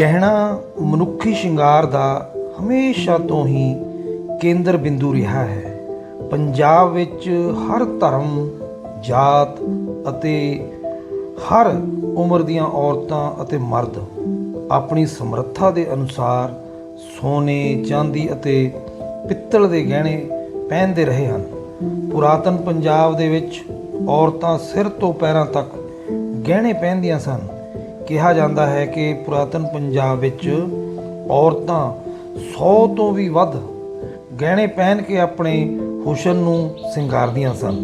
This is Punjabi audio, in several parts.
ਗਹਿਣਾ ਮਨੁੱਖੀ ਸ਼ਿੰਗਾਰ ਦਾ ਹਮੇਸ਼ਾ ਤੋਂ ਹੀ ਕੇਂਦਰ ਬਿੰਦੂ ਰਿਹਾ ਹੈ। ਪੰਜਾਬ ਵਿੱਚ ਹਰ ਧਰਮ, ਜਾਤ ਅਤੇ ਹਰ ਉਮਰ ਦੀਆਂ ਔਰਤਾਂ ਅਤੇ ਮਰਦ ਆਪਣੀ ਸਮਰੱਥਾ ਦੇ ਅਨੁਸਾਰ ਸੋਨੇ, ਚਾਂਦੀ ਅਤੇ ਪਿੱਤਲ ਦੇ ਗਹਿਣੇ ਪਹਿਨਦੇ ਰਹੇ ਹਨ। ਪੁਰਾਤਨ ਪੰਜਾਬ ਦੇ ਵਿੱਚ ਔਰਤਾਂ ਸਿਰ ਤੋਂ ਪੈਰਾਂ ਤੱਕ ਗਹਿਣੇ ਪਹਿਨਦੀਆਂ ਸਨ। ਕਿਹਾ ਜਾਂਦਾ ਹੈ ਕਿ ਪੁਰਾਤਨ ਪੰਜਾਬ ਵਿੱਚ ਔਰਤਾਂ 100 ਤੋਂ ਵੀ ਵੱਧ ਗਹਿਣੇ ਪਹਿਨ ਕੇ ਆਪਣੇ ਹੁਸਨ ਨੂੰ ਸਿੰਗਾਰਦੀਆਂ ਸਨ।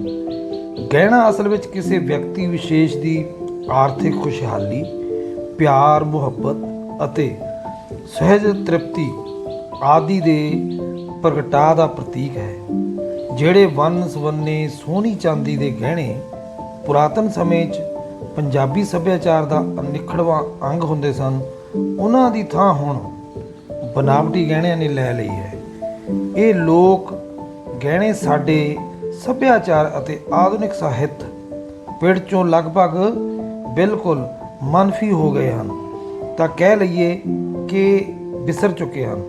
ਗਹਿਣਾ ਅਸਲ ਵਿੱਚ ਕਿਸੇ ਵਿਅਕਤੀ ਵਿਸ਼ੇਸ਼ ਦੀ ਆਰਥਿਕ ਖੁਸ਼ਹਾਲੀ, ਪਿਆਰ, ਮੁਹੱਬਤ ਅਤੇ ਸਹਿਜ ਤ੍ਰਿਪਤੀ ਆਦਿ ਦੇ ਪ੍ਰਗਟਾ ਦਾ ਪ੍ਰਤੀਕ ਹੈ। ਜਿਹੜੇ ਵੰਨ ਸਵੰਨੇ ਸੋਹਣੀ ਚਾਂਦੀ ਦੇ ਗਹਿਣੇ ਪੁਰਾਤਨ ਸਮੇਂ 'ਚ ਪੰਜਾਬੀ ਸੱਭਿਆਚਾਰ ਦਾ ਅਨਿਖੜਵਾਂ ਅੰਗ ਹੁੰਦੇ ਸਨ। ਉਹਨਾਂ ਦੀ ਥਾਂ ਹੁਣ ਬਨਾਵਟੀ ਗਹਿਣਿਆਂ ਨੇ ਲੈ ਲਈ ਹੈ। ਇਹ ਲੋਕ ਗਹਿਣੇ ਸਾਡੇ ਸੱਭਿਆਚਾਰ ਅਤੇ ਆਧੁਨਿਕ ਸਾਹਿਤ ਪਿੜ ਚੋਂ ਲਗਭਗ ਬਿਲਕੁਲ ਮਨਫੀ ਹੋ ਗਏ ਹਨ। ਤਾਂ ਕਹਿ ਲਈਏ ਕਿ ਵਿਸਰ ਚੁੱਕੇ ਹਨ।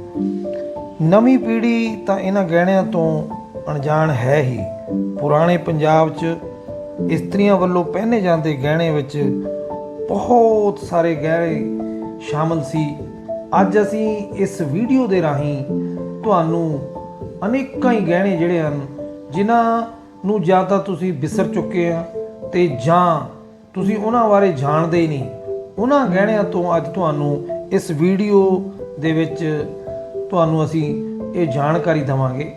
ਨਵੀਂ ਪੀੜ੍ਹੀ ਤਾਂ ਇਹਨਾਂ ਗਹਿਣਿਆਂ ਤੋਂ ਅਣਜਾਣ ਹੈ ਹੀ। ਪੁਰਾਣੇ ਪੰਜਾਬ 'ਚ ਇਸਤਰੀਆਂ ਵੱਲੋਂ ਪਹਿਨੇ ਜਾਂਦੇ ਗਹਿਣੇ ਵਿੱਚ ਬਹੁਤ ਸਾਰੇ ਗਹਿਣੇ ਸ਼ਾਮਲ ਸੀ। ਅੱਜ ਅਸੀਂ ਇਸ ਵੀਡੀਓ ਦੇ ਰਾਹੀਂ ਤੁਹਾਨੂੰ ਅਨੇਕਾਂ ਹੀ ਗਹਿਣੇ ਜਿਹੜੇ ਹਨ, ਜਿਨ੍ਹਾਂ ਨੂੰ ਜਾਂ ਤਾਂ ਤੁਸੀਂ ਵਿਸਰ ਚੁੱਕੇ ਆ ਤੇ ਜਾਂ ਤੁਸੀਂ ਉਹਨਾਂ ਬਾਰੇ ਜਾਣਦੇ ਹੀ ਨਹੀਂ। ਉਹਨਾਂ ਗਹਿਣਿਆਂ ਤੋਂ ਅੱਜ ਤੁਹਾਨੂੰ ਇਸ ਵੀਡੀਓ ਦੇ ਵਿੱਚ ਤੁਹਾਨੂੰ ਅਸੀਂ ਇਹ ਜਾਣਕਾਰੀ ਦਵਾਂਗੇ।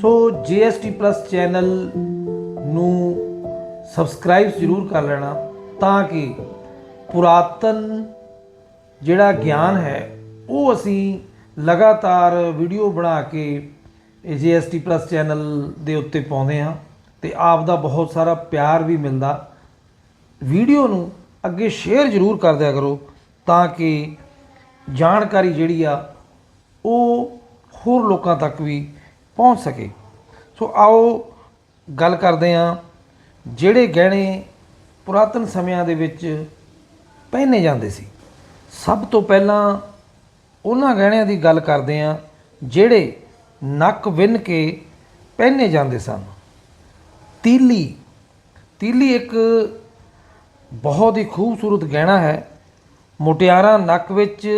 ਸੋ GST ਪਲੱਸ ਚੈਨਲ ਨੂੰ ਸਬਸਕ੍ਰਾਈਬ ਜ਼ਰੂਰ ਕਰ ਲੈਣਾ ਤਾਂ ਕਿ ਪੁਰਾਤਨ ਜਿਹੜਾ ਗਿਆਨ ਹੈ, ਉਹ ਅਸੀਂ ਲਗਾਤਾਰ ਵੀਡੀਓ ਬਣਾ ਕੇ ਇਹ GST ਪਲੱਸ ਚੈਨਲ ਦੇ ਉੱਤੇ ਪਾਉਂਦੇ ਹਾਂ ਤੇ ਆਪ ਦਾ ਬਹੁਤ ਸਾਰਾ ਪਿਆਰ ਵੀ ਮਿਲਦਾ। ਵੀਡੀਓ ਨੂੰ ਅੱਗੇ ਸ਼ੇਅਰ ਜ਼ਰੂਰ ਕਰ ਦਿਆ ਕਰੋ ਤਾਂ ਕਿ ਜਾਣਕਾਰੀ ਜਿਹੜੀ ਆ, ਉਹ ਹੋਰ ਲੋਕਾਂ ਤੱਕ ਵੀ ਪਹੁੰਚ ਸਕੇ। ਸੋ ਆਓ ਗੱਲ ਕਰਦੇ ਹਾਂ ਜਿਹੜੇ ਗਹਿਣੇ ਪੁਰਾਤਨ ਸਮਿਆਂ ਦੇ ਵਿੱਚ ਪਹਿਨੇ ਜਾਂਦੇ ਸੀ। ਸਭ ਤੋਂ ਪਹਿਲਾਂ ਉਹਨਾਂ ਗਹਿਣਿਆਂ ਦੀ ਗੱਲ ਕਰਦੇ ਹਾਂ, ਜਿਹੜੇ ਨੱਕ ਵਿੰਨ ਕੇ ਪਹਿਨੇ ਜਾਂਦੇ ਸਨ। ਤੀਲੀ ਤੀਲੀ ਇੱਕ ਬਹੁਤ ਹੀ ਖੂਬਸੂਰਤ ਗਹਿਣਾ ਹੈ। ਮੁਟਿਆਰਾਂ ਨੱਕ ਵਿੱਚ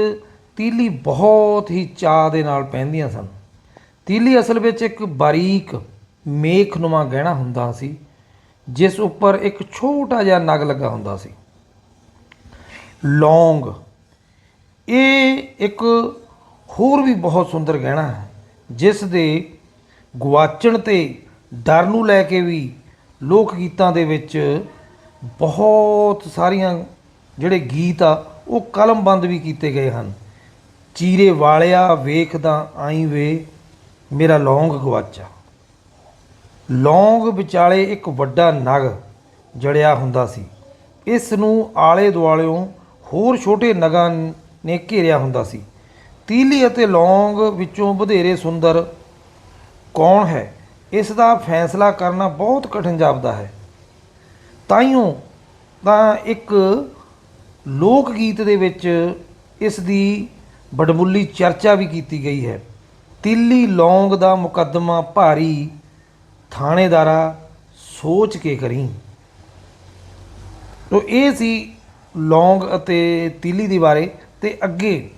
ਤੀਲੀ ਬਹੁਤ ਹੀ ਚਾਅ ਦੇ ਨਾਲ ਪਹਿਨਦੀਆਂ ਸਨ। ਤੀਲੀ ਅਸਲ ਵਿੱਚ ਇੱਕ ਬਾਰੀਕ, ਮੇਖਨੁਮਾ ਗਹਿਣਾ ਹੁੰਦਾ ਸੀ। ਜਿਸ ਉੱਪਰ ਇੱਕ ਛੋਟਾ ਜਿਹਾ ਨਗ ਲੱਗਾ ਹੁੰਦਾ ਸੀ। ਲੌਂਗ। ਇਹ ਇੱਕ ਹੋਰ ਵੀ ਬਹੁਤ ਸੁੰਦਰ ਗਹਿਣਾ ਹੈ, ਜਿਸ ਦੇ ਗਵਾਚਣ ਤੇ ਡਰ ਨੂੰ ਲੈ ਕੇ ਵੀ ਲੋਕ ਗੀਤਾਂ ਦੇ ਵਿੱਚ ਬਹੁਤ ਸਾਰੀਆਂ ਜਿਹੜੇ ਗੀਤ ਆ, ਉਹ ਕਲਮਬੰਦ ਵੀ ਕੀਤੇ ਗਏ ਹਨ। ਚੀਰੇ ਵਾਲਿਆ ਵੇਖਦਾ ਆਈ ਵੇ, ਮੇਰਾ ਲੌਂਗ ਗਵਾਚਾ ਲੌਂਗ ਵਿਚਾਲੇ ਇੱਕ ਵੱਡਾ ਨਗ ਜੜਿਆ ਹੁੰਦਾ ਸੀ। ਇਸ ਨੂੰ ਆਲੇ ਦੁਆਲਿਓਂ ਹੋਰ ਛੋਟੇ ਨਗਾਂ ਨੇ ਘੇਰਿਆ ਹੁੰਦਾ ਸੀ। ਤੀਲੀ ਅਤੇ ਲੌਂਗ ਵਿੱਚੋਂ ਵਧੇਰੇ ਸੁੰਦਰ ਕੌਣ ਹੈ, ਇਸ ਦਾ ਫੈਸਲਾ ਕਰਨਾ ਬਹੁਤ ਕਠਿਨ ਜਾਪਦਾ ਹੈ। ਤਾਈਓ ਤਾਂ ਇੱਕ ਲੋਕ ਗੀਤ ਦੇ ਵਿੱਚ ਇਸ ਦੀ ਬੜਮੁੱਲੀ ਚਰਚਾ ਵੀ ਕੀਤੀ ਗਈ ਹੈ। ਤੀਲੀ ਲੌਂਗ ਦਾ ਮੁਕੱਦਮਾ ਭਾਰੀ ਥਾਣੇਦਾਰਾ ਸੋਚ ਕੇ ਕਰੀ। ਤੋ ਇਹ ਸੀ ਲੌਂਗ ਅਤੇ ਤੀਲੀ ਦੇ ਬਾਰੇ ਤੇ ਅੱਗੇ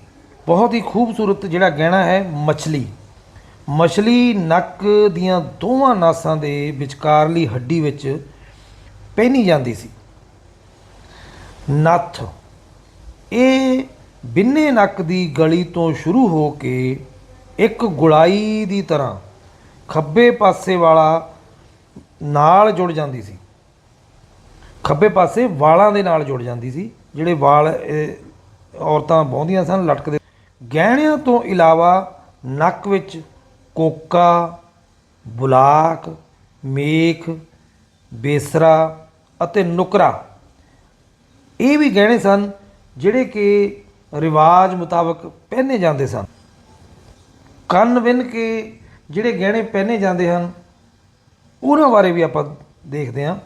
ਬਹੁਤ ਹੀ ਖੂਬਸੂਰਤ ਜਿਹੜਾ ਗਹਿਣਾ ਹੈ ਮਛਲੀ। ਮਛਲੀ ਨੱਕ ਦੀਆਂ ਦੋਵਾਂ ਨਾਸਾਂ ਦੇ ਵਿਚਕਾਰਲੀ ਹੱਡੀ ਵਿੱਚ ਪਹਿਨੀ ਜਾਂਦੀ ਸੀ। ਨੱਥ। ਇਹ ਬਿੰਨੇ ਨੱਕ ਦੀ ਗਲੀ ਤੋਂ ਸ਼ੁਰੂ ਹੋ ਕੇ ਇੱਕ ਗੁਲਾਈ ਦੀ ਤਰ੍ਹਾਂ ਖੱਬੇ ਪਾਸੇ ਵਾਲਾ ਨਾਲ ਜੁੜ ਜਾਂਦੀ ਸੀ। ਖੱਬੇ ਪਾਸੇ ਵਾਲਾਂ ਦੇ ਨਾਲ ਜੁੜ ਜਾਂਦੀ ਸੀ, ਜਿਹੜੇ ਵਾਲ ਔਰਤਾਂ ਬਹੁੰਦੀਆਂ ਸਨ, ਲਟਕਦੇ ਗਹਿਣਿਆਂ ਤੋਂ ਇਲਾਵਾ ਨੱਕ ਵਿੱਚ ਕੋਕਾ, ਬੁਲਾਕ, ਮੇਖ, ਬੇਸਰਾ ਅਤੇ ਨੁਕਰਾ। ਇਹ ਵੀ ਗਹਿਣੇ ਸਨ ਜਿਹੜੇ ਕਿ ਰਿਵਾਜ ਮੁਤਾਬਕ ਪਹਿਨੇ ਜਾਂਦੇ ਸਨ। ਕੰਨ ਵਿੰਨ ਕੇ ਜਿਹੜੇ ਗਹਿਣੇ ਪਹਿਨੇ ਜਾਂਦੇ ਹਨ, ਉਹਨਾਂ ਬਾਰੇ ਵੀ ਆਪਾਂ ਦੇਖਦੇ ਹਾਂ।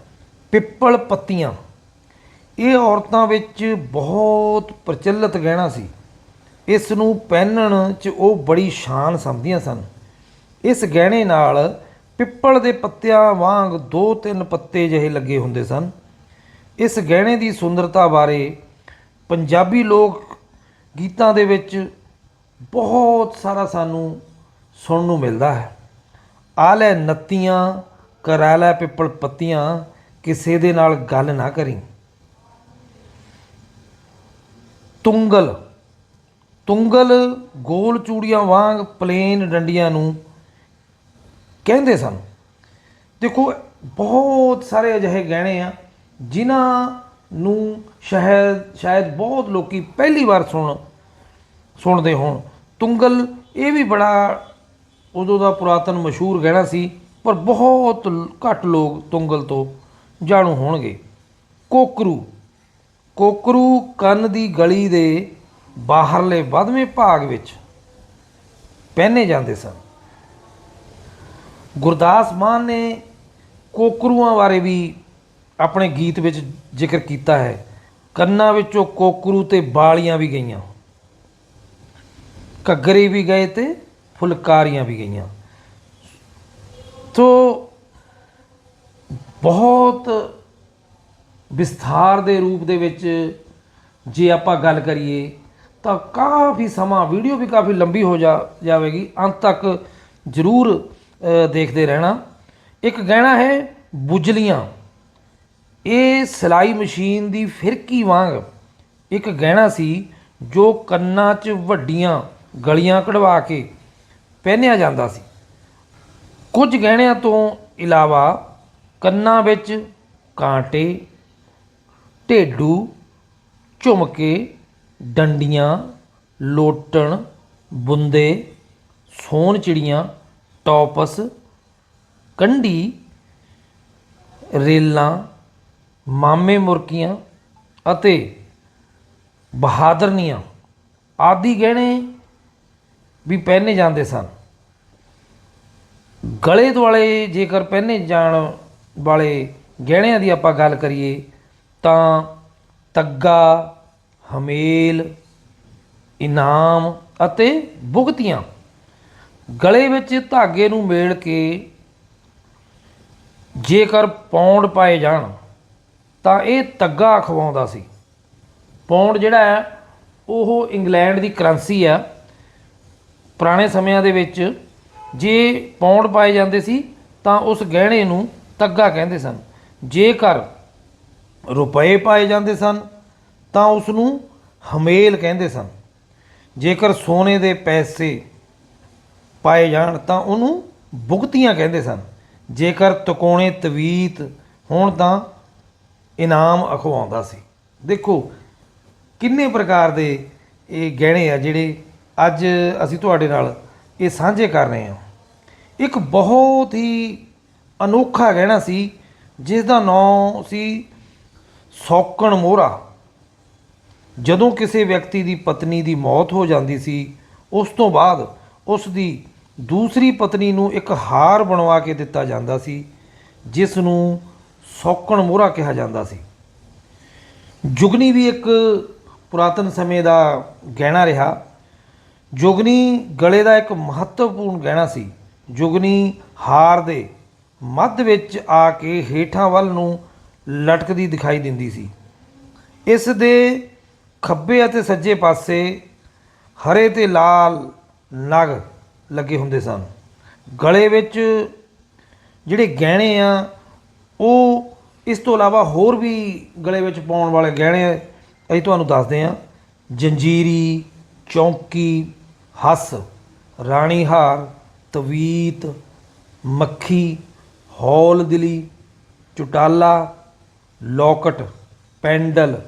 ਪਿੱਪਲ ਪੱਤੀਆਂ। ਇਹ ਔਰਤਾਂ ਵਿੱਚ ਬਹੁਤ ਪ੍ਰਚਲਿਤ ਗਹਿਣਾ ਸੀ। ਇਸ ਨੂੰ ਪਹਿਨਣ 'ਚ ਉਹ ਬੜੀ ਸ਼ਾਨ ਸਮਝਦੀਆਂ ਸਨ। ਇਸ ਗਹਿਣੇ ਨਾਲ ਪਿੱਪਲ ਦੇ ਪੱਤਿਆਂ ਵਾਂਗ ਦੋ ਤਿੰਨ ਪੱਤੇ ਜਿਹੇ ਲੱਗੇ ਹੁੰਦੇ ਸਨ। ਇਸ ਗਹਿਣੇ ਦੀ ਸੁੰਦਰਤਾ ਬਾਰੇ ਪੰਜਾਬੀ ਲੋਕ ਗੀਤਾਂ ਦੇ ਵਿੱਚ ਬਹੁਤ ਸਾਰਾ ਸਾਨੂੰ ਸੁਣਨ ਨੂੰ ਮਿਲਦਾ ਹੈ। ਆ ਲੈ ਨੱਤੀਆਂ ਕਰਾ ਲੈ ਪਿੱਪਲ ਪੱਤੀਆਂ ਕਿਸੇ ਦੇ ਨਾਲ ਗੱਲ ਨਾ ਕਰੀ। ਤੁੰਗਲ। ਤੁੰਗਲ ਗੋਲ ਚੂੜੀਆਂ ਵਾਂਗ ਪਲੇਨ ਡੰਡੀਆਂ ਨੂੰ ਕਹਿੰਦੇ ਸਨ। ਦੇਖੋ, ਬਹੁਤ ਸਾਰੇ ਅਜਿਹੇ ਗਹਿਣੇ ਆ, ਜਿਨ੍ਹਾਂ ਨੂੰ ਸ਼ਾਇਦ ਸ਼ਾਇਦ ਬਹੁਤ ਲੋਕੀ ਪਹਿਲੀ ਵਾਰ ਸੁਣ, ਸੁਣਦੇ ਹੋਣ। ਤੁੰਗਲ ਇਹ ਵੀ ਬੜਾ ਉਦੋਂ ਦਾ ਪੁਰਾਤਨ ਮਸ਼ਹੂਰ ਗਹਿਣਾ ਸੀ, ਪਰ ਬਹੁਤ ਘੱਟ ਲੋਕ ਤੁੰਗਲ ਤੋਂ ਜਾਣੂ ਹੋਣਗੇ। ਕੋਕਰੂ। ਕੋਕਰੂ ਕੰਨ ਦੀ ਗਲੀ ਦੇ ਬਾਹਰਲੇ ਵੱਧਵੇਂ ਭਾਗ ਵਿੱਚ ਪਹਿਨੇ ਜਾਂਦੇ ਸਨ। ਗੁਰਦਾਸ ਮਾਨ ਨੇ ਕੋਕਰੂਆਂ ਬਾਰੇ ਵੀ ਆਪਣੇ ਗੀਤ ਵਿੱਚ ਜ਼ਿਕਰ ਕੀਤਾ ਹੈ। ਕੰਨਾਂ ਵਿੱਚੋਂ ਕੋਕਰੂ ਤੇ ਬਾਲੀਆਂ ਵੀ ਗਈਆਂ। ਘੱਗਰੇ ਵੀ ਗਏ ਤੇ ਫੁਲਕਾਰੀਆਂ ਵੀ ਗਈਆਂ। ਸੋ ਬਹੁਤ ਵਿਸਥਾਰ ਦੇ ਰੂਪ ਦੇ ਵਿੱਚ ਜੇ ਆਪਾਂ ਗੱਲ ਕਰੀਏ, ਤਾਂ ਕਾਫੀ ਸਮਾਂ ਵੀਡੀਓ ਵੀ ਕਾਫੀ ਲੰਬੀ ਹੋ ਜਾ ਜਾਵੇਗੀ। ਅੰਤ ਤੱਕ ਜ਼ਰੂਰ ਦੇਖਦੇ ਰਹਿਣਾ। ਇੱਕ ਗਹਿਣਾ ਹੈ ਬੁਜਲੀਆਂ। ਇਹ ਸਿਲਾਈ ਮਸ਼ੀਨ ਦੀ ਫਿਰਕੀ ਵਾਂਗ ਇੱਕ ਗਹਿਣਾ ਸੀ ਜੋ ਕੰਨਾਂ 'ਚ ਵੱਡੀਆਂ ਗਲੀਆਂ ਕਢਵਾ ਕੇ ਪਹਿਨਿਆ ਜਾਂਦਾ ਸੀ। ਕੁਝ ਗਹਿਣਿਆਂ ਤੋਂ ਇਲਾਵਾ ਕੰਨਾਂ ਵਿੱਚ ਕਾਂਟੇ, ਢੇਡੂ, ਝੁਮਕੇ, ਡੰਡੀਆਂ, ਲੋਟਣ, ਬੁੰਦੇ ਸੋਨ ਚਿੜੀਆਂ, ਟੌਪਸ, ਕੰਢੀ, ਰੇਲਾਂ, ਮਾਮੇ ਮੁਰਕੀਆਂ ਅਤੇ ਬਹਾਦਰਨੀਆਂ ਆਦਿ ਗਹਿਣੇ ਵੀ ਪਹਿਨੇ ਜਾਂਦੇ ਸਨ। ਗਲੇ ਦੁਆਲੇ ਜੇਕਰ ਪਹਿਨੇ ਜਾਣ ਵਾਲੇ ਗਹਿਣਿਆਂ ਦੀ ਆਪਾਂ ਗੱਲ ਕਰੀਏ, ਤਾਂ ਤੱਗਾ, ਹਮੇਲ, ਇਨਾਮ ਅਤੇ ਬੁਗਤੀਆਂ ਗਲੇ ਵਿੱਚ ਧਾਗੇ ਨੂੰ ਮੇੜ ਕੇ ਜੇਕਰ ਪੌਂਡ ਪਾਏ ਜਾਣ, ਤਾਂ ਇਹ ਤੱਗਾ ਖਵਾਉਂਦਾ ਸੀ। ਪੌਂਡ ਜਿਹੜਾ ਹੈ, ਉਹ ਇੰਗਲੈਂਡ ਦੀ ਕਰੰਸੀ ਆ ਪੁਰਾਣੇ ਸਮਿਆਂ ਦੇ ਵਿੱਚ ਜੇ ਪੌਂਡ ਪਾਏ ਜਾਂਦੇ ਸੀ, ਤਾਂ ਉਸ ਗਹਿਣੇ ਨੂੰ ਤੱਗਾ ਕਹਿੰਦੇ ਸਨ। ਜੇਕਰ ਰੁਪਏ ਪਾਏ ਜਾਂਦੇ ਸਨ, ਤਾਂ ਉਸ ਨੂੰ ਹਮੇਲ ਕਹਿੰਦੇ ਸਨ। ਜੇਕਰ ਸੋਨੇ ਦੇ ਪੈਸੇ ਪਾਏ ਜਾਣ, ਤਾਂ ਉਹਨੂੰ ਭੁਗਤੀਆਂ ਕਹਿੰਦੇ ਸਨ। ਜੇਕਰ ਤਕੋਣੇ ਤਵੀਤ ਹੋਣ, ਤਾਂ ਇਨਾਮ ਅਖਵਾਉਂਦਾ ਸੀ। ਦੇਖੋ, ਕਿੰਨੇ ਪ੍ਰਕਾਰ ਦੇ ਇਹ ਗਹਿਣੇ ਆ ਜਿਹੜੇ ਅੱਜ ਅਸੀਂ ਤੁਹਾਡੇ ਨਾਲ ਇਹ ਸਾਂਝੇ ਕਰ ਰਹੇ ਹਾਂ। ਇੱਕ ਬਹੁਤ ਹੀ ਅਨੋਖਾ ਗਹਿਣਾ ਸੀ ਜਿਸ ਦਾ ਨਾਮ ਸੀ ਸੌਕਣ ਮੋਹਰਾ। ਜਦੋਂ ਕਿਸੇ ਵਿਅਕਤੀ ਦੀ ਪਤਨੀ ਦੀ ਮੌਤ ਹੋ ਜਾਂਦੀ ਸੀ, ਉਸ ਤੋਂ ਬਾਅਦ ਉਸ ਦੀ ਦੂਸਰੀ ਪਤਨੀ ਨੂੰ ਇੱਕ ਹਾਰ ਬਣਵਾ ਕੇ ਦਿੱਤਾ ਜਾਂਦਾ ਸੀ ਜਿਸ ਨੂੰ ਸੌਕਣ ਮੋਹਰਾ ਕਿਹਾ ਜਾਂਦਾ ਸੀ। ਜੁਗਨੀ ਵੀ ਇੱਕ ਪੁਰਾਤਨ ਸਮੇਂ ਦਾ ਗਹਿਣਾ ਰਿਹਾ। ਜੁਗਨੀ ਗਲੇ ਦਾ ਇੱਕ ਮਹੱਤਵਪੂਰਨ ਗਹਿਣਾ ਸੀ। ਜੁਗਨੀ ਹਾਰ ਦੇ ਮੱਧ ਵਿੱਚ ਆ ਕੇ ਹੇਠਾਂ ਵੱਲ ਨੂੰ ਲਟਕਦੀ ਦਿਖਾਈ ਦਿੰਦੀ ਸੀ। ਇਸ ਦੇ ਖੱਬੇ ਅਤੇ ਸੱਜੇ ਪਾਸੇ ਹਰੇ ਤੇ ਲਾਲ ਨਗ ਲੱਗੇ ਹੁੰਦੇ ਸਨ। ਗਲੇ ਵਿੱਚ ਜਿਹੜੇ ਗਹਿਣੇ ਆ, ਉਹ ਇਸ ਤੋਂ ਇਲਾਵਾ ਹੋਰ ਵੀ ਗਲੇ ਵਿੱਚ ਪਾਉਣ ਵਾਲੇ ਗਹਿਣੇ ਅਸੀਂ ਤੁਹਾਨੂੰ ਦੱਸਦੇ ਹਾਂ। ਜੰਜੀਰੀ, ਚੌਂਕੀ ਹੱਸ, ਰਾਣੀ ਹਾਰ, ਤਵੀਤ, ਮੱਖੀ, ਹੌਲ ਦਿਲੀ, ਚੁਟਾਲਾ, ਲੋਕਟ, ਪੈਂਡਲ।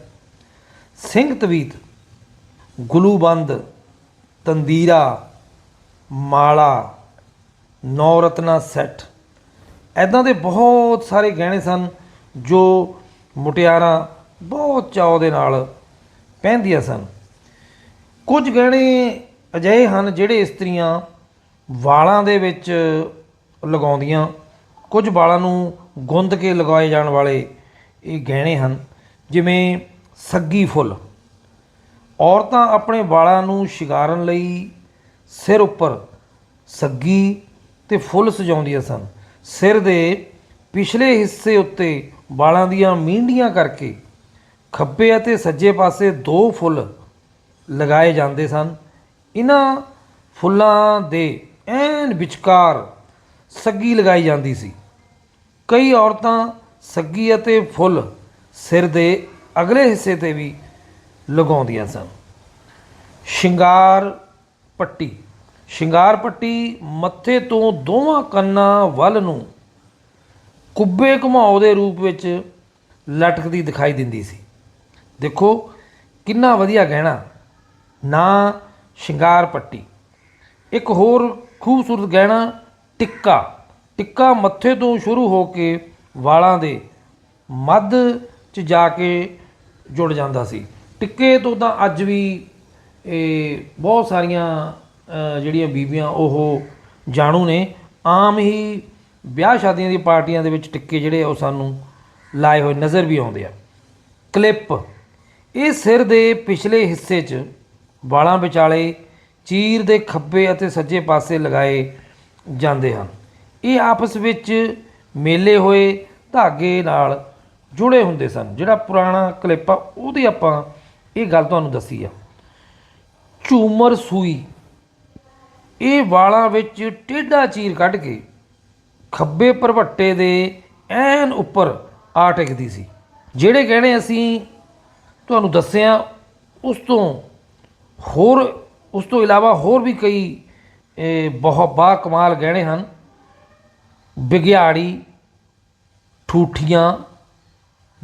ਸਿੰਘ ਤਵੀਤ, ਗੁਲੂਬੰਦ, ਤੰਦੀਰਾ, ਮਾਲਾ, ਨੌਰਤਨਾ ਸੈੱਟ ਐਦਾਂ ਦੇ ਬਹੁਤ ਸਾਰੇ ਗਹਿਣੇ ਸਨ ਜੋ ਮੁਟਿਆਰਾਂ ਬਹੁਤ ਚਾਅ ਦੇ ਨਾਲ ਪਹਿਨਦੀਆਂ ਸਨ। ਕੁਝ ਗਹਿਣੇ ਅਜਿਹੇ ਹਨ ਜਿਹੜੇ ਇਸਤਰੀਆਂ ਵਾਲਾਂ ਦੇ ਵਿੱਚ ਲਗਾਉਂਦੀਆਂ, ਕੁਝ ਵਾਲਾਂ ਨੂੰ ਗੁੰਦ ਕੇ ਲਗਾਏ ਜਾਣ ਵਾਲੇ ਇਹ ਗਹਿਣੇ ਹਨ, ਜਿਵੇਂ ਸੱਗੀ ਫੁੱਲ। ਔਰਤਾਂ ਆਪਣੇ ਵਾਲਾਂ ਨੂੰ ਸ਼ਿੰਗਾਰਨ ਲਈ ਸਿਰ ਉੱਪਰ ਸੱਗੀ ਤੇ ਫੁੱਲ ਸਜਾਉਂਦੀਆਂ ਸਨ। ਸਿਰ ਦੇ ਪਿਛਲੇ ਹਿੱਸੇ ਉੱਤੇ ਵਾਲਾਂ ਦੀਆਂ ਮੀਂਡੀਆਂ ਕਰਕੇ ਖੱਬੇ ਅਤੇ ਸੱਜੇ ਪਾਸੇ ਦੋ ਫੁੱਲ ਲਗਾਏ ਜਾਂਦੇ ਸਨ। ਇਹਨਾਂ ਫੁੱਲਾਂ ਦੇ ਐਨ ਵਿਚਕਾਰ ਸੱਗੀ ਲਗਾਈ ਜਾਂਦੀ ਸੀ। ਕਈ ਔਰਤਾਂ ਸੱਗੀ ਅਤੇ ਫੁੱਲ ਸਿਰ ਦੇ ਅਗਲੇ ਹਿੱਸੇ ਤੇ ਵੀ ਲਗਾਉਂਦੀਆਂ ਸਨ। ਸ਼ਿੰਗਾਰ ਪੱਟੀ। ਸ਼ਿੰਗਾਰ ਪੱਟੀ ਮੱਥੇ ਤੋਂ ਦੋਵਾਂ ਕੰਨਾਂ ਵੱਲ ਨੂੰ ਕੁੱਬੇ ਘੁਮਾਓ ਦੇ ਰੂਪ ਵਿੱਚ ਲਟਕਦੀ ਦਿਖਾਈ ਦਿੰਦੀ ਸੀ। ਦੇਖੋ, ਕਿੰਨਾ ਵਧੀਆ ਗਹਿਣਾ। ਨਾ ਸ਼ਿੰਗਾਰ ਪੱਟੀ। ਇੱਕ ਹੋਰ ਖੂਬਸੂਰਤ ਗਹਿਣਾ, ਟਿੱਕਾ। ਟਿੱਕਾ ਮੱਥੇ ਤੋਂ ਸ਼ੁਰੂ ਹੋ ਕੇ ਵਾਲਾਂ ਦੇ ਮੱਧ 'ਚ ਜਾ ਕੇ ਜੁੜ ਜਾਂਦਾ ਸੀ। ਟਿੱਕੇ ਤੋਂ ਤਾਂ ਅੱਜ ਵੀ ਇਹ ਬਹੁਤ ਸਾਰੀਆਂ ਜਿਹੜੀਆਂ ਬੀਬੀਆਂ ਉਹ ਜਾਣੂ ਨੇ। ਆਮ ਹੀ ਵਿਆਹ ਸ਼ਾਦੀਆਂ ਦੀ ਪਾਰਟੀਆਂ ਦੇ ਵਿੱਚ ਟਿੱਕੇ ਜਿਹੜੇ ਉਹ ਸਾਨੂੰ ਲਾਏ ਹੋਏ ਨਜ਼ਰ ਵੀ ਆਉਂਦੇ ਆ। ਕਲਿੱਪ। ਇਹ ਸਿਰ ਦੇ ਪਿਛਲੇ ਹਿੱਸੇ 'ਚ ਵਾਲਾਂ ਵਿਚਾਲੇ ਚੀਰ ਦੇ ਖੱਬੇ ਅਤੇ ਸੱਜੇ ਪਾਸੇ ਲਗਾਏ ਜਾਂਦੇ ਹਨ। ਇਹ ਆਪਸ ਵਿੱਚ ਮੇਲੇ ਹੋਏ ਧਾਗੇ ਨਾਲ ਜੁੜੇ ਹੁੰਦੇ ਸਨ। ਜਿਹੜਾ ਪੁਰਾਣਾ ਕਲਿੱਪ ਆ, ਉਹਦੀ ਆਪਾਂ ਇਹ ਗੱਲ ਤੁਹਾਨੂੰ ਦੱਸੀ ਆ। ਝੂਮਰ ਸੂਈ। ਇਹ ਵਾਲਾਂ ਵਿੱਚ ਟੇਢਾ ਚੀਰ ਕੱਢ ਕੇ ਖੱਬੇ ਭਰਵੱਟੇ ਦੇ ਐਨ ਉੱਪਰ ਆ ਟਿਕਦੀ ਸੀ। ਜਿਹੜੇ ਗਹਿਣੇ ਅਸੀਂ ਤੁਹਾਨੂੰ ਦੱਸਿਆ ਉਸ ਤੋਂ ਹੋਰ ਉਸ ਤੋਂ ਇਲਾਵਾ ਹੋਰ ਵੀ ਕਈ ਇਹ, ਬਹੁਤ ਬਾ ਕਮਾਲ ਗਹਿਣੇ ਹਨ। ਵਿਗਿਆੜੀ ਠੂਠੀਆਂ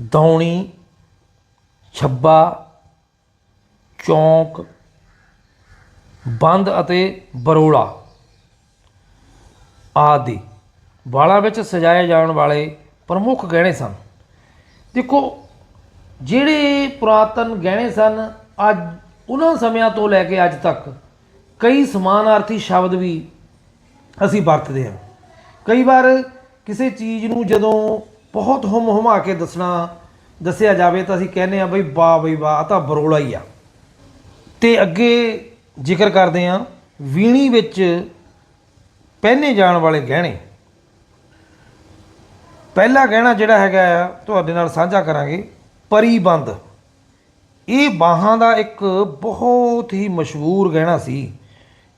ਦੌਣੀ ਛੱਬਾ ਚੌਂਕ ਬੰਦ ਅਤੇ ਬਰੋੜਾ ਆਦਿ। ਵਾਲਾਂ ਵਿੱਚ ਸਜਾਏ ਜਾਣ ਵਾਲੇ ਪ੍ਰਮੁੱਖ ਗਹਿਣੇ ਸਨ। ਦੇਖੋ ਜਿਹੜੇ ਪੁਰਾਤਨ ਗਹਿਣੇ ਸਨ ਅੱਜ ਉਹਨਾਂ ਸਮਿਆਂ ਤੋਂ ਲੈ ਕੇ ਅੱਜ ਤੱਕ ਕਈ ਸਮਾਨਾਰਥੀ ਸ਼ਬਦ ਵੀ ਅਸੀਂ ਵਰਤਦੇ ਹਾਂ। ਕਈ ਵਾਰ ਕਿਸੇ ਚੀਜ਼ ਨੂੰ ਜਦੋਂ ਬਹੁਤ ਹਮ ਹਮਾ ਕੇ ਦੱਸਣਾ, ਦੱਸਿਆ ਜਾਵੇ ਤਾਂ ਅਸੀਂ ਕਹਿੰਦੇ ਆ ਬਈ ਵਾਹ ਬਈ ਵਾਹ ਤਾਂ ਬਰੋਲਾ ਹੀ ਆ। ਤੇ ਅੱਗੇ ਜ਼ਿਕਰ ਕਰਦੇ ਹਾਂ, ਵੀਣੀ ਵਿੱਚ ਪਹਿਨੇ ਜਾਣ ਵਾਲੇ ਗਹਿਣੇ। ਪਹਿਲਾ ਗਹਿਣਾ ਜਿਹੜਾ ਹੈਗਾ ਆ, ਤੁਹਾਡੇ ਨਾਲ ਸਾਂਝਾ ਕਰਾਂਗੇ ਪਰੀਬੰਦ ਇਹ ਬਾਹਾਂ ਦਾ ਇੱਕ ਬਹੁਤ ਹੀ ਮਸ਼ਹੂਰ ਗਹਿਣਾ ਸੀ।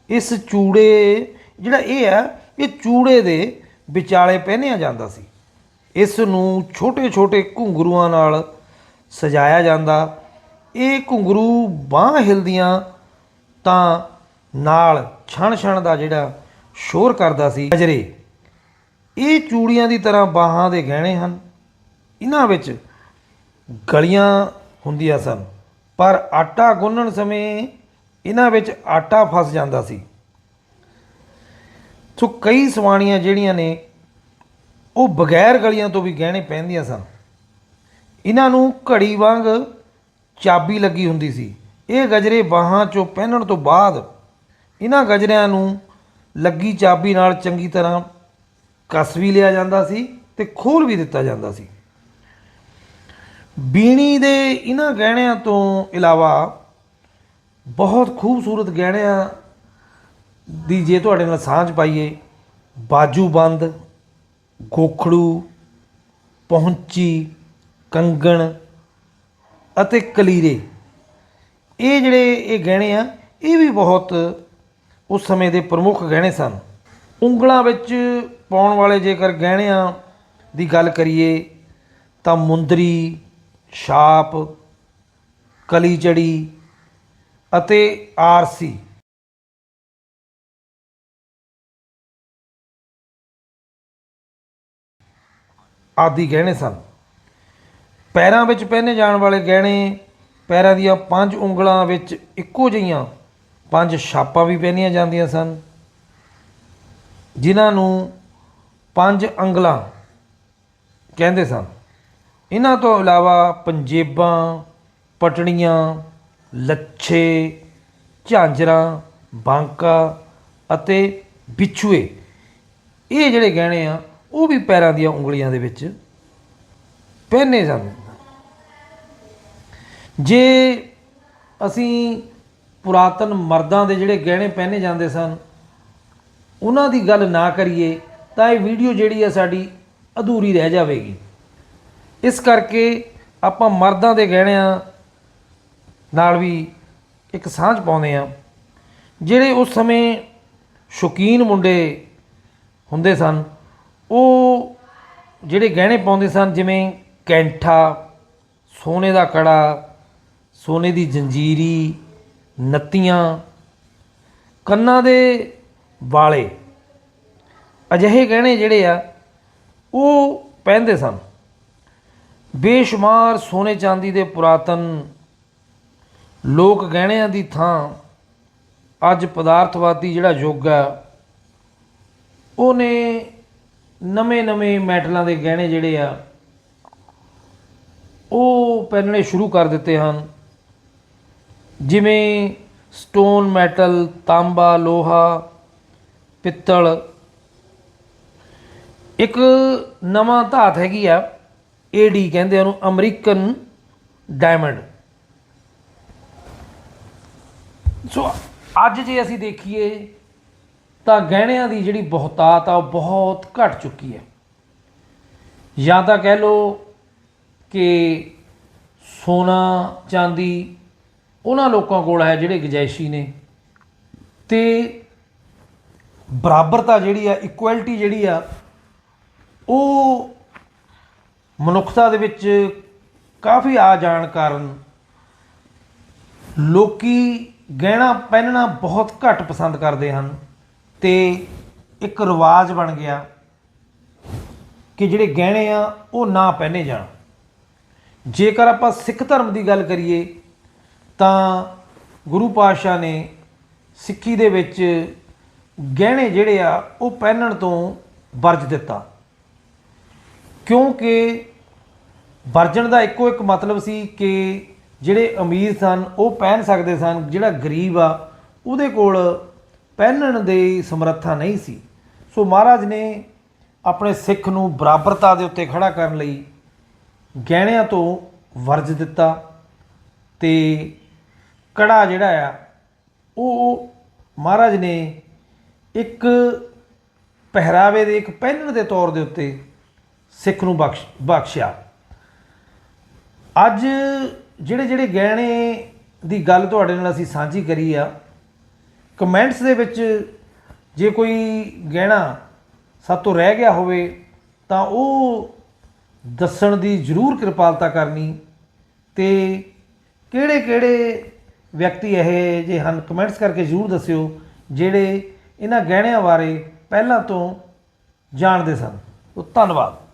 ਇਸ ਚੂੜੇ, ਜਿਹੜਾ ਇਹ ਹੈ, ਇਹ ਚੂੜੇ ਦੇ ਵਿਚਾਲੇ ਪਹਿਨਿਆ ਜਾਂਦਾ ਸੀ। ਇਸ ਨੂੰ ਛੋਟੇ-ਛੋਟੇ ਘੁੰਗਰੂਆਂ ਨਾਲ ਸਜਾਇਆ ਜਾਂਦਾ। ਇਹ ਘੁੰਗਰੂ ਬਾਹ ਹਿਲਦੀਆਂ ਤਾਂ ਨਾਲ ਛਣ-ਛਣ ਦਾ ਜਿਹੜਾ ਸ਼ੋਰ ਕਰਦਾ ਸੀ। ਗਜਰੇ ਇਹ ਚੂੜੀਆਂ ਦੀ ਤਰ੍ਹਾਂ ਬਾਹਾਂ ਦੇ ਗਹਿਣੇ ਹਨ। ਇਹਨਾਂ ਵਿੱਚ ਗਲੀਆਂ ਹੁੰਦੀਆਂ ਸਨ। ਪਰ ਆਟਾ ਗੁੰਨਣ ਸਮੇਂ ਇਹਨਾਂ ਵਿੱਚ ਆਟਾ ਫਸ ਜਾਂਦਾ ਸੀ। ਸੋ ਕਈ ਸਵਾਣੀਆਂ ਜਿਹੜੀਆਂ ਨੇ, ਉਹ ਬਗੈਰ ਗਲੀਆਂ ਤੋਂ ਵੀ ਗਹਿਣੇ ਪਹਿਨਦੀਆਂ ਸਨ। ਇਹਨਾਂ ਨੂੰ ਘੜੀ ਵਾਂਗ ਚਾਬੀ ਲੱਗੀ ਹੁੰਦੀ ਸੀ। ਇਹ ਗਜਰੇ ਬਾਹਾਂ 'ਚੋਂ ਪਹਿਨਣ ਤੋਂ ਬਾਅਦ ਇਹਨਾਂ ਗਜਰਿਆਂ ਨੂੰ ਲੱਗੀ ਚਾਬੀ ਨਾਲ ਚੰਗੀ ਤਰ੍ਹਾਂ ਕੱਸ ਵੀ ਲਿਆ ਜਾਂਦਾ ਸੀ ਤੇ ਖੋਲ ਵੀ ਦਿੱਤਾ ਜਾਂਦਾ ਸੀ। ਬੀਣੀ ਦੇ ਇਹਨਾਂ ਗਹਿਣਿਆਂ ਤੋਂ ਇਲਾਵਾ ਬਹੁਤ ਖੂਬਸੂਰਤ ਗਹਿਣਿਆਂ ਦੀ ਜੇ ਤੁਹਾਡੇ ਨਾਲ ਸਾਂਝ ਪਾਈਏ, ਬਾਜੂ ਬੰਦ, ਗੋਖੜੂ, ਪਹੁੰਚੀ, ਕੰਗਣ ਅਤੇ ਕਲੀਰੇ। ਇਹ ਜਿਹੜੇ ਇਹ ਗਹਿਣੇ ਆ, ਇਹ ਵੀ ਬਹੁਤ ਉਸ ਸਮੇਂ ਦੇ ਪ੍ਰਮੁੱਖ ਗਹਿਣੇ ਸਨ। ਉਂਗਲਾਂ ਵਿੱਚ ਪਾਉਣ ਵਾਲੇ ਜੇਕਰ ਗਹਿਣਿਆਂ ਦੀ ਗੱਲ ਕਰੀਏ, ਤਾਂ ਮੁੰਦਰੀ ਛਾਪ ਕਲੀਚੜੀ ਅਤੇ ਆਰਸੀ। ਆਦਿ ਗਹਿਣੇ ਸਨ। ਪੈਰਾਂ ਵਿੱਚ ਪਹਿਨੇ ਜਾਣ ਵਾਲੇ ਗਹਿਣੇ, ਪੈਰਾਂ ਦੀਆਂ ਪੰਜ ਉਂਗਲਾਂ ਵਿੱਚ ਇੱਕੋ ਜਿਹੀਆਂ ਪੰਜ ਛਾਪਾਂ ਵੀ ਪਹਿਨੀਆਂ ਜਾਂਦੀਆਂ ਸਨ, ਜਿਨ੍ਹਾਂ ਨੂੰ ਪੰਜ ਅੰਗਲਾਂ ਕਹਿੰਦੇ ਸਨ। ਇਹਨਾਂ ਤੋਂ ਇਲਾਵਾ ਪੰਜੇਬਾਂ ਪਟੜੀਆਂ ਲੱਛੇ, ਝਾਂਜਰਾਂ, ਬਾਂਕਾ ਅਤੇ ਵਿਛੂਏ ਇਹ ਜਿਹੜੇ ਗਹਿਣੇ ਆ, ਉਹ ਵੀ ਪੈਰਾਂ ਦੀਆਂ ਉਂਗਲੀਆਂ ਦੇ ਵਿੱਚ ਪਹਿਨੇ ਜਾਂਦੇ ਜੇ ਅਸੀਂ ਪੁਰਾਤਨ ਮਰਦਾਂ ਦੇ ਜਿਹੜੇ ਗਹਿਣੇ ਪਹਿਨੇ ਜਾਂਦੇ ਸਨ, ਉਹਨਾਂ ਦੀ ਗੱਲ ਨਾ ਕਰੀਏ, ਤਾਂ ਇਹ ਵੀਡੀਓ ਜਿਹੜੀ ਆ ਸਾਡੀ ਅਧੂਰੀ ਰਹਿ ਜਾਵੇਗੀ। ਇਸ ਕਰਕੇ ਆਪਾਂ ਮਰਦਾਂ ਦੇ ਗਹਿਣਿਆਂ ਨਾਲ ਵੀ ਇੱਕ ਸਾਂਝ ਪਾਉਂਦੇ ਆ ਜਿਹੜੇ ਉਸ ਸਮੇਂ ਸ਼ੌਕੀਨ ਮੁੰਡੇ ਹੁੰਦੇ ਸਨ, ਉਹ ਜਿਹੜੇ ਗਹਿਣੇ ਪਾਉਂਦੇ ਸਨ, ਜਿਵੇਂ ਕੈਂਠਾ, ਸੋਨੇ ਦਾ ਕੜਾ, ਸੋਨੇ ਦੀ ਜੰਜੀਰੀ, ਨੱਤੀਆਂ, ਕੰਨਾਂ ਦੇ ਵਾਲੇ ਅਜਿਹੇ ਗਹਿਣੇ ਜਿਹੜੇ ਆ, ਉਹ ਪਹਿਨਦੇ ਸਨ। ਬੇਸ਼ੁਮਾਰ ਸੋਨੇ ਚਾਂਦੀ ਦੇ ਪੁਰਾਤਨ ਲੋਕ ਗਹਿਣਿਆਂ ਦੀ ਥਾਂ ਅੱਜ ਪਦਾਰਥਵਾਦੀ ਜਿਹੜਾ ਯੁੱਗ ਆ ਉਹਨੇ ਨਵੇਂ-ਨਵੇਂ ਮੈਟਲਾਂ ਦੇ ਗਹਿਣੇ ਜਿਹੜੇ ਆ, ਉਹ ਪਹਿਨਣੇ ਸ਼ੁਰੂ ਕਰ ਦਿੱਤੇ ਹਨ। ਜਿਵੇਂ ਸਟੋਨ ਮੈਟਲ, ਤਾਂਬਾ, ਲੋਹਾ, ਪਿੱਤਲ। ਇੱਕ ਨਵਾਂ ਧਾਤ ਹੈਗੀ ਆ। ਏਡੀ ਕਹਿੰਦੇ ਉਹਨੂੰ ਅਮਰੀਕਨ ਡਾਇਮੰਡ ਸੋ ਅੱਜ ਜੇ ਅਸੀਂ ਦੇਖੀਏ, ਤਾਂ ਗਹਿਣਿਆਂ ਦੀ ਜਿਹੜੀ ਬਹੁਤਾਤ ਆ, ਉਹ ਬਹੁਤ ਘਟ ਚੁੱਕੀ ਹੈ। ਜਾਂ ਤਾਂ ਕਹਿ ਲਓ ਕਿ ਸੋਨਾ, ਚਾਂਦੀ, ਉਹਨਾਂ ਲੋਕਾਂ ਕੋਲ ਹੈ ਜਿਹੜੇ ਗਜੈਸ਼ੀ ਨੇ। ਤੇ ਬਰਾਬਰਤਾ ਜਿਹੜੀ ਆ ਇਕੁਐਲਿਟੀ ਜਿਹੜੀ ਆ, ਉਹ ਮਨੁੱਖਤਾ ਦੇ ਵਿੱਚ ਕਾਫੀ ਆ ਜਾਣ ਕਾਰਨ ਲੋਕੀ ਗਹਿਣਾ ਪਹਿਨਣਾ ਬਹੁਤ ਘੱਟ ਪਸੰਦ ਕਰਦੇ ਹਨ ਤੇ ਇੱਕ ਰਿਵਾਜ ਬਣ ਗਿਆ ਕਿ ਜਿਹੜੇ ਗਹਿਣੇ ਆ, ਉਹ ਨਾ ਪਹਿਨੇ ਜਾਣ। ਜੇਕਰ ਆਪਾਂ ਸਿੱਖ ਧਰਮ ਦੀ ਗੱਲ ਕਰੀਏ, ਤਾਂ ਗੁਰੂ ਪਾਤਸ਼ਾਹ ਨੇ ਸਿੱਖੀ ਦੇ ਵਿੱਚ ਗਹਿਣੇ ਜਿਹੜੇ ਆ, ਉਹ ਪਹਿਨਣ ਤੋਂ ਵਰਜ ਦਿੱਤਾ। ਕਿਉਂਕਿ ਵਰਜਣ ਦਾ ਇੱਕੋ ਇੱਕ ਮਤਲਬ ਸੀ ਕਿ ਜਿਹੜੇ ਅਮੀਰ ਸਨ, ਉਹ ਪਹਿਨ ਸਕਦੇ ਸਨ, ਜਿਹੜਾ ਗਰੀਬ ਆ, ਉਹਦੇ ਕੋਲ ਪਹਿਨਣ ਦੀ ਸਮਰੱਥਾ ਨਹੀਂ ਸੀ। ਸੋ ਮਹਾਰਾਜ ਨੇ ਆਪਣੇ ਸਿੱਖ ਨੂੰ ਬਰਾਬਰਤਾ ਦੇ ਉੱਤੇ ਖੜਾ ਕਰਨ ਲਈ ਗਹਿਣਿਆਂ ਤੋਂ ਵਰਜ ਦਿੱਤਾ ਤੇ ਕੜਾ ਜਿਹੜਾ ਆ, ਉਹ ਮਹਾਰਾਜ ਨੇ ਇੱਕ ਪਹਿਰਾਵੇ ਦੇ, ਇੱਕ ਪਹਿਨਣ ਦੇ ਤੌਰ ਦੇ ਉੱਤੇ ਸਿੱਖ ਨੂੰ ਬਖਸ਼ ਬਖਸ਼ਿਆ। ਅੱਜ ਜਿਹੜੇ ਜਿਹੜੇ ਗਹਿਣੇ ਦੀ ਗੱਲ ਤੁਹਾਡੇ ਨਾਲ ਅਸੀਂ ਸਾਂਝੀ ਕਰੀ ਆ, ਕਮੈਂਟਸ ਦੇ ਵਿੱਚ ਜੇ ਕੋਈ ਗਹਿਣਾ ਸਭ ਤੋਂ ਰਹਿ ਗਿਆ ਹੋਵੇ ਤਾਂ ਉਹ ਦੱਸਣ ਦੀ ਜ਼ਰੂਰ ਕਿਰਪਾਲਤਾ ਕਰਨੀ ਤੇ ਕਿਹੜੇ ਕਿਹੜੇ ਵਿਅਕਤੀ ਇਹ ਜੇ ਹਨ, ਕਮੈਂਟਸ ਕਰਕੇ ਜ਼ਰੂਰ ਦੱਸਿਓ, ਜਿਹੜੇ ਇਹਨਾਂ ਗਹਿਣਿਆਂ ਬਾਰੇ ਪਹਿਲਾਂ ਤੋਂ ਜਾਣਦੇ ਸਨ। ਉਹ ਧੰਨਵਾਦ।